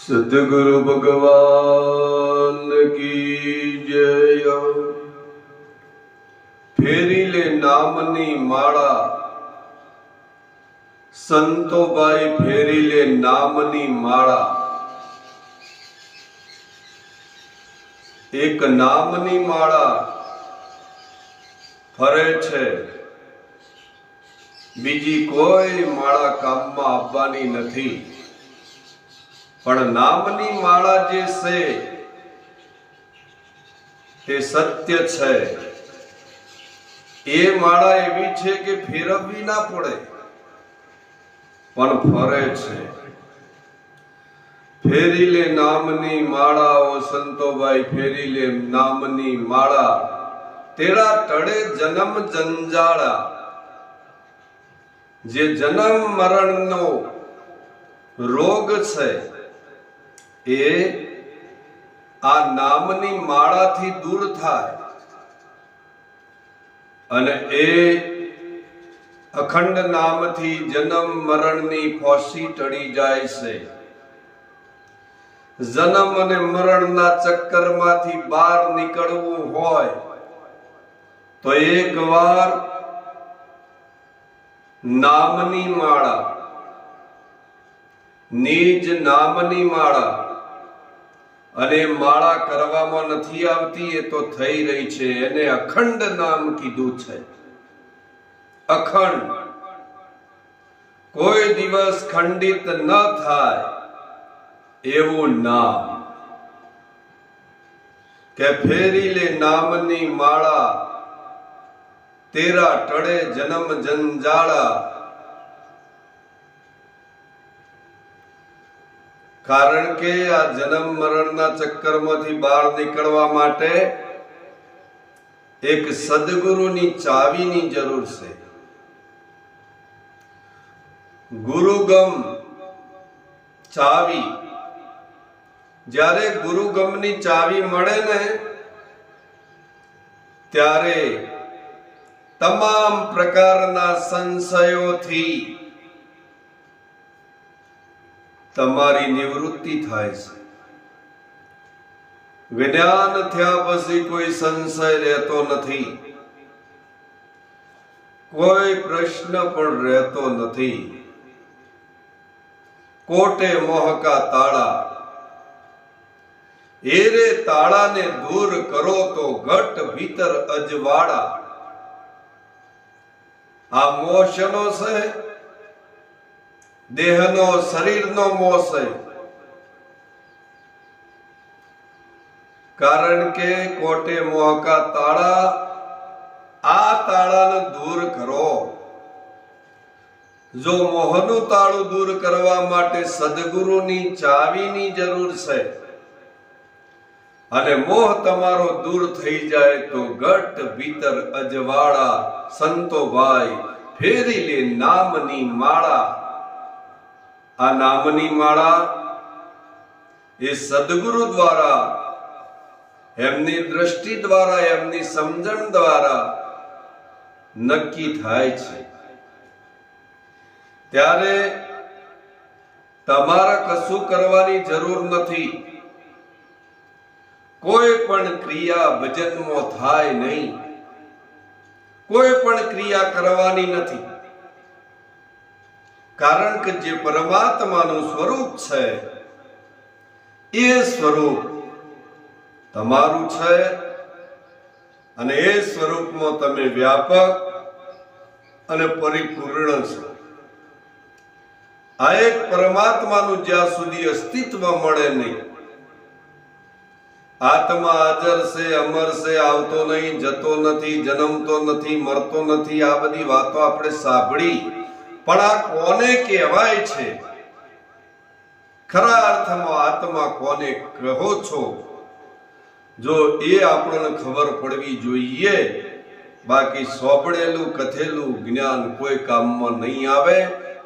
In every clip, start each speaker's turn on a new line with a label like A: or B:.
A: સદગુરુ ભગવાન કી જય. ફેરી લે નામની માળા. સંતોભાઈ ફેરી લે નામની માળા. એક નામની માળા ફરે છે. બીજી કોઈ માળા કામમાં આવવાની નથી. પણ નામની માળા જે છે, તે સત્ય છે. એ માળા એવી છે કે ફેરવવી ના પડે, પણ ફરે છે. ફેરી લે નામની માળા, ઓ સંતોભાઈ, ફેરી લે નામની માળા. તેરા તળે જન્મ જંજાળા. જે જન્મ મરણનો રોગ છે એ આ નામની માળાથી દૂર થાય અને એ અખંડ નામથી જન્મ મરણની ફોસી ટળી જાય છે. જન્મ અને મરણના ચક્કરમાંથી બહાર નીકળવું હોય તો એક વાર નામની માળા, નિજ નામની માળા અને માળા કરવામાં નથી આવતી, એ તો થઈ રહી છે. એને અખંડ નામ કીધું છે. અખંડ. કોઈ દિવસ ખંડિત ન થાય એવું નામ. કે ફેરી લે નામની માળા, તેરા ટળે જન્મ જંજાળા કારણ કે આ જન્મ મરણના ચક્કરમાંથી બહાર નીકળવા માટે એક સદગુરુની ચાવીની જરૂર છે. ગુરુગમ ચાવી. જ્યારે ગુરુગમની ચાવી મળે ને, ત્યારે તમામ પ્રકારના સંશયોથી તમારી નિવૃત્તિ થાય છે. જ્ઞાન થયા પછી કોઈ સંશય રહેતો નથી. કોઈ પ્રશ્ન પણ રહેતો નથી. કોટે મોહકા તાળા. એરે તાળાને દૂર કરો તો ઘટ ભીતર અજવાળા. આ મોશનો છે દેહનો, શરીરનો મોહ છે. કારણ કે કોટે મોહકા તાળા, આ તાળાને દૂર કરો. જો મોહનું તાળું દૂર કરવા માટે સદગુરુની ચાવીની જરૂર છે અને મોહ તમારો દૂર થઈ જાય તો ગટ ભીતર અજવાળા સંતો ભાઈ ફેરી લે નામની માળા આ નામની માળા એ સદગુરુ દ્વારા, એમની દ્રષ્ટિ દ્વારા, એમની સમજણ દ્વારા નક્કી થાય છે. ત્યારે તમારે કશું કરવાની જરૂર નથી. કોઈ પણ ક્રિયા ભજનમાં થાય નહીં. કોઈ પણ ક્રિયા કરવાની નથી. કારણ કે જે પરમાત્માનું સ્વરૂપ છે, એ સ્વરૂપ તમારું છે અને એ સ્વરૂપમાં તમે વ્યાપક અને પરિપૂર્ણ છો. આ એક પરમાત્માનું જ્યાં સુધી અસ્તિત્વ મળે નહીં. આત્મા હાજર છે, અમર છે, આવતો નહીં, જતો નથી, જન્મતો નથી, મરતો નથી, આ બધી વાતો આપણે સાંભળી પણ આ કોને કહેવાય છે? ખરા અર્થમાં આત્મા કોને કહો છો? જો એ આપણને ખબર પડવી જોઈએ, બાકી સોંપડેલું, કથેલું જ્ઞાન કોઈ કામમાં નહીં આવે,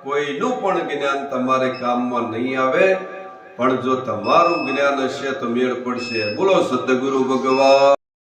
A: કોઈનું પણ જ્ઞાન તમારે કામમાં નહીં આવે, પણ જો તમારું જ્ઞાન હશે તો મેળ પડશે. બોલો સદગુરુ ભગવાન.